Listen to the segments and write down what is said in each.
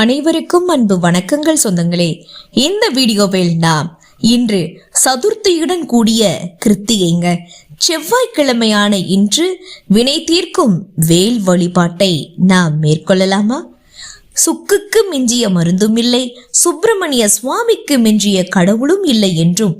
அனைவருக்கும் அன்பு வணக்கங்கள் சொந்தங்களே. இந்த வீடியோவில் நாம் இன்று சதுர்த்தியுடன் கூடிய கிருத்திகைங்க. செவ்வாய்க்கிழமையான இன்று வினை தீர்க்கும் வேல் வழிபாட்டை நாம் மேற்கொள்ளலாமா? சுக்குக்கு மிஞ்சிய மருந்தும் இல்லை சுப்பிரமணிய சுவாமிக்கு மிஞ்சிய கடவுளும் இல்லை என்றும்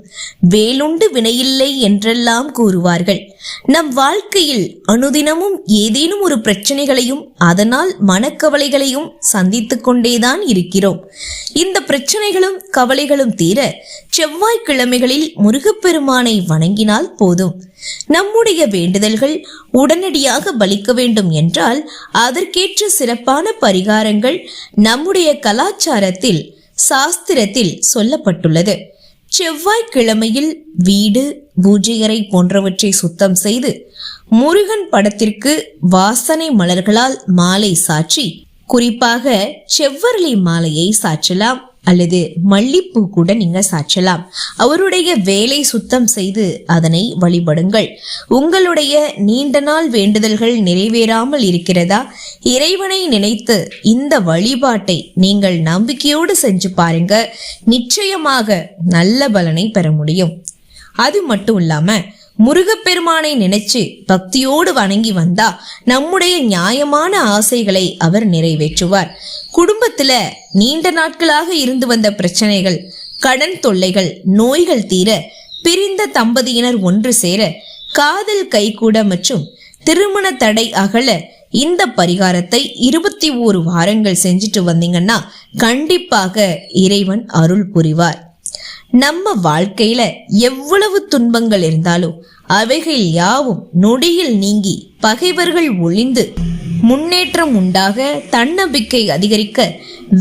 வேலுண்டு வினையில்லை என்றெல்லாம் கூறுவார்கள். நம் வாழ்க்கையில் அனுதினமும் ஏதேனும் ஒரு பிரச்சனைகளையும் அதனால் மனக்கவலைகளையும் சந்தித்து கொண்டேதான் இருக்கிறோம். இந்த பிரச்சனைகளும் கவலைகளும் தீர செவ்வாய்க்கிழமைகளில் முருகப்பெருமானை வணங்கினால் போதும். நம்முடைய வேண்டுதல்கள் உடனடியாக பலிக்க வேண்டும் என்றால் அதற்கேற்ற சிறப்பான பரிகாரங்கள் நம்முடைய கலாச்சாரத்தில் சாஸ்திரத்தில் சொல்லப்பட்டுள்ளது. செவ்வாய்க்கிழமையில் வீடு பூஜையறை போன்றவற்றை சுத்தம் செய்து முருகன் படத்திற்கு வாசனை மலர்களால் மாலை சாற்றி குறிப்பாக செவ்வரளி மாலையை சாற்றலாம் அல்லது மல்லிப்பூ கூட நீங்க சாற்றலாம். அவருடைய வேலை சுத்தம் செய்து அதனை வழிபடுங்கள். உங்களுடைய நீண்ட நாள் வேண்டுதல்கள் நிறைவேறாமல் இருக்கிறதா? இறைவனை நினைத்து இந்த வழிபாட்டை நீங்கள் நம்பிக்கையோடு செஞ்சு பாருங்க. நிச்சயமாக நல்ல பலனை பெற முடியும். அது மட்டும் இல்லாமல் முருகப்பெருமானை நினைச்சு பக்தியோடு வணங்கி வந்தா நம்முடைய நியாயமான ஆசைகளை அவர் நிறைவேற்றுவார். குடும்பத்துல நீண்ட நாட்களாக இருந்து வந்த பிரச்சனைகள் கடன் தொல்லைகள் நோய்கள் தீர பிரிந்த தம்பதியினர் ஒன்று சேர காதல் கைகூட மற்றும் திருமண தடை அகல இந்த பரிகாரத்தை இருபத்தி ஓரு வாரங்கள் செஞ்சுட்டு வந்தீங்கன்னா கண்டிப்பாக இறைவன் அருள் புரிவார். நம்ம வாழ்க்கையில எவ்வளவு துன்பங்கள் இருந்தாலும் அவைகள் யாவும் நொடியில் நீங்கி பகைவர்கள் ஒளிந்து முன்னேற்றம் உண்டாக தன்னம்பிக்கை அதிகரிக்க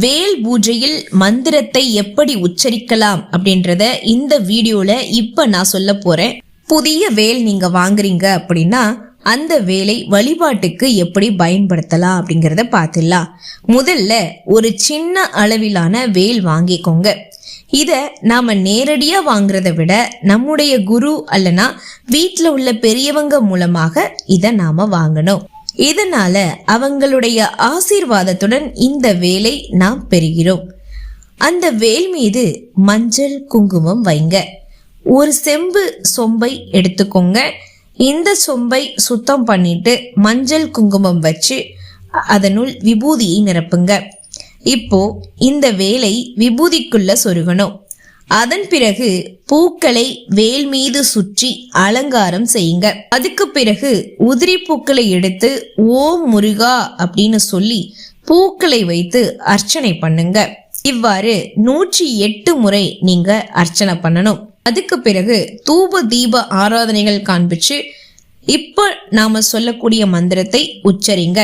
வேல் பூஜையில் மந்திரத்தை எப்படி உச்சரிக்கலாம் அப்படின்றத இந்த வீடியோல இப்ப நான் சொல்ல போறேன். புதிய வேல் நீங்க வாங்குறீங்க அப்படின்னா அந்த வேலை வழிபாட்டுக்கு எப்படி பயன்படுத்தலாம் அப்படிங்கிறத பார்த்துடலாம். முதல்ல ஒரு சின்ன அளவிலான வேல் வாங்கிக்கோங்க. இதை நாம் நேரடியாக வாங்குறத விட நம்முடைய குரு அல்லனா வீட்டில் உள்ள பெரியவங்க மூலமாக இதை நாம் வாங்கணும். இதனால அவங்களுடைய ஆசீர்வாதத்துடன் இந்த வேலை நாம் பெறுகிறோம். அந்த வேல் மீது மஞ்சள் குங்குமம் வைங்க. ஒரு செம்பு சொம்பை எடுத்துக்கோங்க. இந்த சொம்பை சுத்தம் பண்ணிட்டு மஞ்சள் குங்குமம் வச்சு அதனுள் விபூதியை நிரப்புங்க. இப்போ இந்த வேலை விபூதிக்குள்ள சொருகணும். அதன் பிறகு பூக்களை வேல் மீது சுற்றி அலங்காரம் செய்யுங்க. அதுக்கு பிறகு உதிரி பூக்களை எடுத்து ஓம் முருகா அப்படின்னு சொல்லி பூக்களை வைத்து அர்ச்சனை பண்ணுங்க. இவ்வாறு நூற்றி எட்டு முறை நீங்க அர்ச்சனை பண்ணணும். அதுக்கு பிறகு தூப தீப ஆராதனைகள் காண்பிச்சு இப்போ நாம சொல்லக்கூடிய மந்திரத்தை உச்சரிங்க.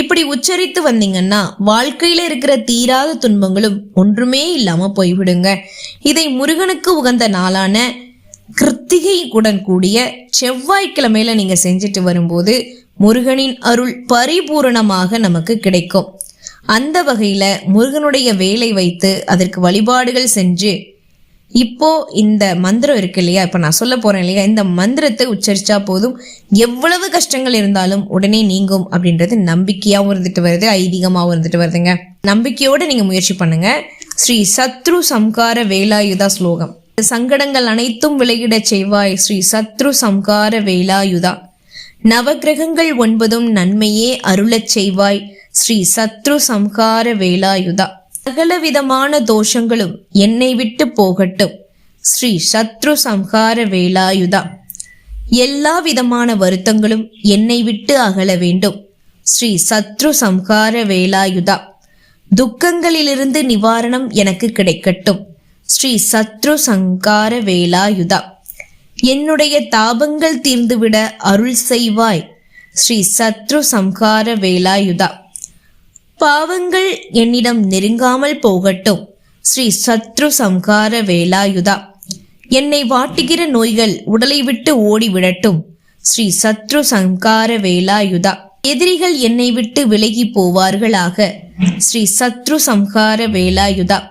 இப்படி உச்சரித்து வந்தீங்கன்னா வாழ்க்கையில இருக்கிற தீராத துன்பங்களும் ஒன்றுமே இல்லாம போய்விடுங்க. இதை முருகனுக்கு உகந்த நாளான கிருத்திகை கூடிய செவ்வாய்க்கிழமையில நீங்க செஞ்சுட்டு வரும்போது முருகனின் அருள் பரிபூரணமாக நமக்கு கிடைக்கும். அந்த வகையில முருகனுடைய வேலை வைத்து அதற்கு வழிபாடுகள் செஞ்சு இப்போ இந்த மந்திரம் இருக்கு இல்லையா? இப்போ நான் சொல்ல போறேன் இல்லையா? இந்த மந்திரத்தை உச்சரிச்சா போதும். எவ்வளவு கஷ்டங்கள் இருந்தாலும் உடனே நீங்கும் அப்படின்றது நம்பிக்கையாகவும் இருந்துட்டு வருது ஐதீகமாகவும் இருந்துட்டு வருதுங்க. நம்பிக்கையோடு நீங்கள் முயற்சி பண்ணுங்க. ஸ்ரீ சத்ரு சம்கார வேலாயுதா ஸ்லோகம். சங்கடங்கள் அனைத்தும் விலகிட செய்வாய் ஸ்ரீ சத்ரு சம்கார வேலாயுதா. நவகிரகங்கள் ஒன்பதும் நன்மையே அருளச் செய்வாய் ஸ்ரீ சத்ரு சம்கார வேலாயுதா. சகலவிதமான தோஷங்களும் என்னை விட்டு போகட்டும். ஸ்ரீ சத்ரு சம்ஹார வேலாயுதா. எல்லா விதமான வருத்தங்களும் என்னை விட்டு அகல வேண்டும். ஸ்ரீ சத்ரு சம்ஹார வேலாயுதா. துக்கங்களிலிருந்து நிவாரணம் எனக்கு கிடைக்கட்டும். ஸ்ரீ சத்ரு சங்கார வேலாயுதா. என்னுடைய தாபங்கள் தீர்ந்துவிட அருள் செய்வாய். ஸ்ரீ சத்ரு சம்ஹார வேலாயுதா. பாவங்கள் என்னிடம் நெருங்காமல் போகட்டும். ஸ்ரீ சத்ரு சம்ஹார வேலாயுதா. என்னை வாட்டுகிற நோய்கள் உடலை விட்டு ஓடிவிடட்டும். ஸ்ரீ சத்ரு சங்கார வேலாயுதா. எதிரிகள் என்னை விட்டு விலகி போவார்களாக. ஸ்ரீ சத்ரு சம்ஹார வேலாயுதா.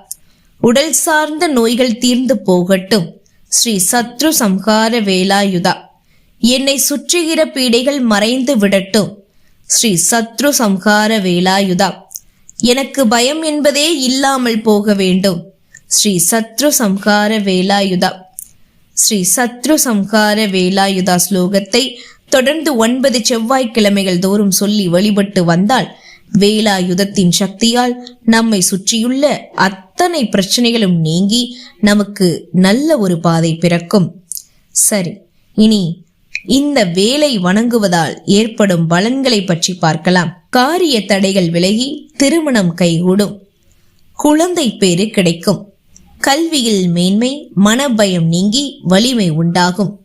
உடல் சார்ந்த நோய்கள் தீர்ந்து போகட்டும். ஸ்ரீ சத்ரு சம்ஹார வேலாயுதா. என்னை சுற்றுகிற பீடைகள் மறைந்து விடட்டும். ஸ்ரீ சத்ரு சம்ஹார வேலாயுதா. எனக்கு பயம் என்பதே இல்லாமல் போக வேண்டும். ஸ்ரீ சத்ரு சம்ஹார வேலாயுதா. ஸ்ரீ சத்ரு சம்ஹார வேலாயுதா ஸ்லோகத்தை தொடர்ந்து ஒன்பது செவ்வாய்க்கிழமைகள் தோறும் சொல்லி வழிபட்டு வந்தால் வேலாயுதத்தின் சக்தியால் நம்மை சுற்றியுள்ள அத்தனை பிரச்சனைகளும் நீங்கி நமக்கு நல்ல ஒரு பாதை பிறக்கும். சரி இனி இந்த வேலை வணங்குவதால் ஏற்படும் பலன்களை பற்றி பார்க்கலாம். காரிய தடைகள் விலகி திருமணம் கைகூடும். குழந்தை பேரு கிடைக்கும். கல்வியில் மேன்மை மனபயம் நீங்கி வலிமை உண்டாகும்.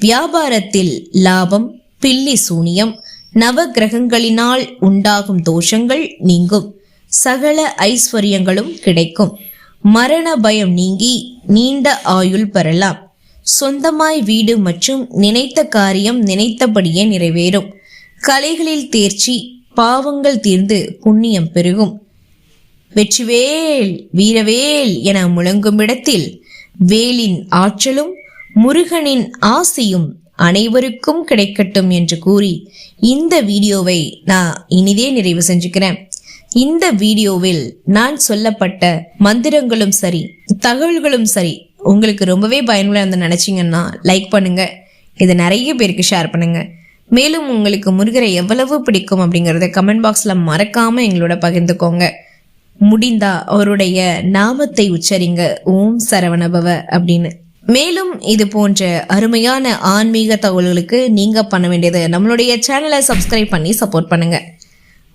வியாபாரத்தில் லாபம் பில்லி சூனியம் நவ கிரகங்களினால் உண்டாகும் தோஷங்கள் நீங்கும். சகல ஐஸ்வர்யங்களும் கிடைக்கும். மரண பயம் நீங்கி நீண்ட ஆயுள் பெறலாம். சொந்தமாய் வீடு மற்றும் நினைத்த காரியம் நினைத்தபடியே நிறைவேறும். கலைகளில் தேர்ச்சி பாவங்கள் தீர்ந்து புண்ணியம் பெருகும். வெற்றிவேல் வீரவேல் என முழங்கும் இடத்தில் வேலின் ஆற்றலும் முருகனின் ஆசையும் அனைவருக்கும் கிடைக்கட்டும் என்று கூறி இந்த வீடியோவை நான் இனிதே நிறைவு செஞ்சுக்கிறேன். இந்த வீடியோவில் நான் சொல்லப்பட்ட மந்திரங்களும் சரி தகவல்களும் சரி உங்களுக்கு ரொம்பவே பயனுள்ள இருந்து நினச்சிங்கன்னா லைக் பண்ணுங்கள் இதை நிறைய பேருக்கு ஷேர் பண்ணுங்கள் மேலும் உங்களுக்கு முருகரை எவ்வளவு பிடிக்கும் அப்படிங்கிறத கமெண்ட் பாக்ஸில் மறக்காமல் எங்களோட பகிர்ந்துக்கோங்க. முடிந்தா அவருடைய நாமத்தை உச்சரிங்க. ஓம் சரவணபவ அப்படின்னு. மேலும் இது போன்ற அருமையான ஆன்மீக தகவல்களுக்கு நீங்கள் பண்ண வேண்டியது நம்மளுடைய சேனலை சப்ஸ்கிரைப் பண்ணி சப்போர்ட் பண்ணுங்கள்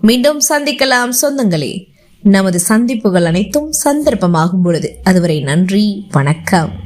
மீண்டும் சந்திக்கலாம். சொந்தங்களே. நமது சந்திப்புகள் அனைத்தும் சந்தர்ப்பமாகும் பொழுது. அதுவரை நன்றி வணக்கம்.